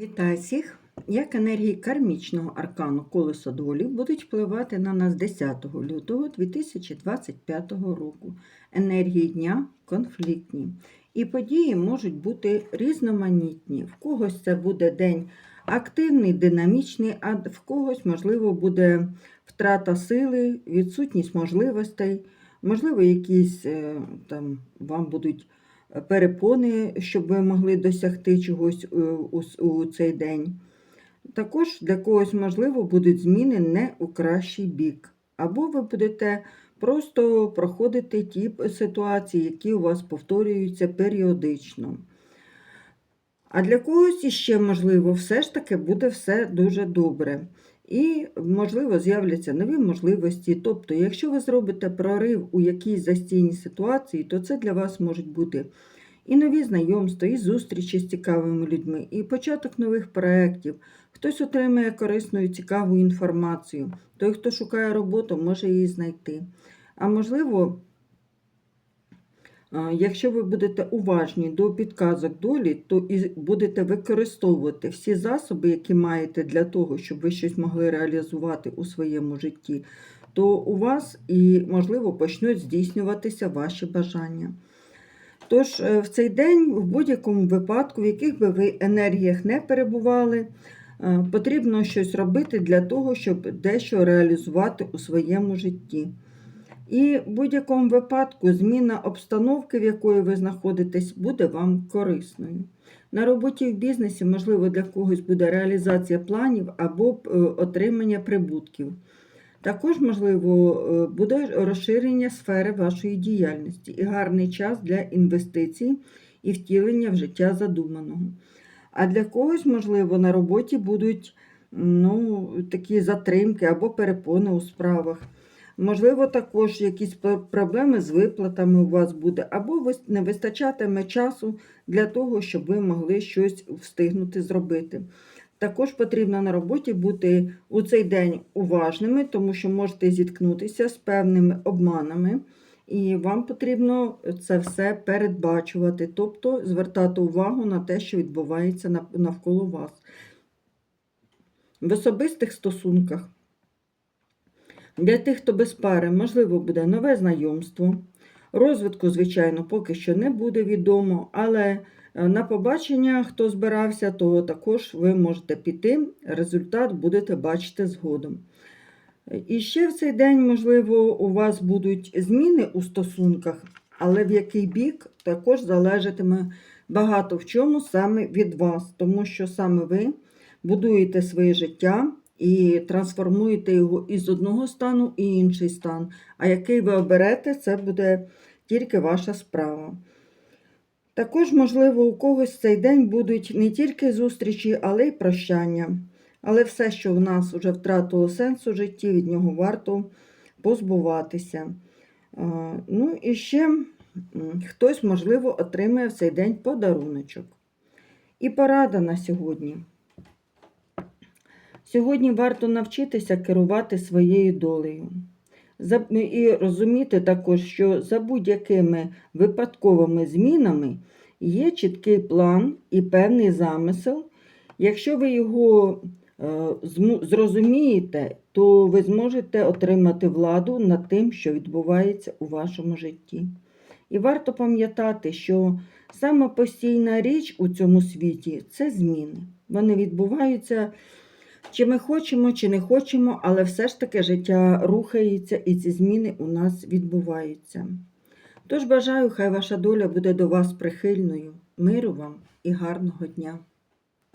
Вітаю всіх! Як енергії кармічного аркану колесо долі будуть впливати на нас 10 лютого 2025 року. Енергії дня конфліктні. І події можуть бути різноманітні. В когось це буде день активний, динамічний, а в когось, можливо, буде втрата сили, відсутність можливостей, можливо, якісь е, там вам будуть перепони, щоб ви могли досягти чогось е, у, у цей день. Також для когось, можливо, будуть зміни не у кращий бік. Або ви будете просто проходити ті ситуації, які у вас повторюються періодично. А для когось іще, можливо, все ж таки буде все дуже добре. І, можливо, з'являться нові можливості. Тобто, якщо ви зробите прорив у якійсь застійній ситуації, то це для вас можуть бути і нові знайомства, і зустрічі з цікавими людьми, і початок нових проєктів. Хтось отримає корисну і цікаву інформацію. Той, хто шукає роботу, може її знайти. А можливо, Якщо ви будете уважні до підказок долі, то і будете використовувати всі засоби, які маєте для того, щоб ви щось могли реалізувати у своєму житті, то у вас і, можливо, почнуть здійснюватися ваші бажання. Тож е, в цей день, в будь-якому випадку, в яких би ви енергіях не перебували, е, потрібно щось робити для того, щоб дещо реалізувати у своєму житті. І в будь-якому випадку зміна обстановки, в якої ви знаходитесь, буде вам корисною. На роботі в бізнесі, можливо, для когось буде реалізація планів або е, отримання прибутків. Також, можливо, е, буде розширення сфери вашої діяльності і гарний час для інвестицій і втілення в життя задуманого. А для когось, можливо, на роботі будуть ну, такі затримки або перепони у справах. Можливо, також якісь проблеми з виплатами у вас буде, або не вистачатиме часу для того, щоб ви могли щось встигнути зробити. Також потрібно на роботі бути у цей день уважними, тому що можете зіткнутися з певними обманами, і вам потрібно це все передбачувати, тобто звертати увагу на те, що відбувається навколо вас. В особистих стосунках для тих, хто без пари, можливо, буде нове знайомство. Розвитку, звичайно, поки що не буде відомо, але е, на побачення, хто збирався, то також ви можете піти. Результат будете бачити згодом. І ще в цей день, можливо, у вас будуть зміни у стосунках, але в який бік також залежатиме багато в чому саме від вас, тому що саме ви будуєте своє життя і трансформуєте його із одного стану в інший стан. А який ви оберете, це буде тільки ваша справа. Також, можливо, у когось цей день будуть не тільки зустрічі, але й прощання. Але все, що в нас вже втратило сенс у житті, від нього варто позбуватися. Ну і ще хтось, можливо, отримає в цей день подаруночок. І порада на сьогодні. Сьогодні варто навчитися керувати своєю долею. І розуміти також, що за будь-якими випадковими змінами є чіткий план і певний замисел. Якщо ви його е, зрозумієте, то ви зможете отримати владу над тим, що відбувається у вашому житті. І варто пам'ятати, що саме постійна річ у цьому світі це зміни. Вони відбуваються чи ми хочемо, чи не хочемо, але все ж таки життя рухається і ці зміни у нас відбуваються. Тож бажаю, хай ваша доля буде до вас прихильною, миру вам і гарного дня!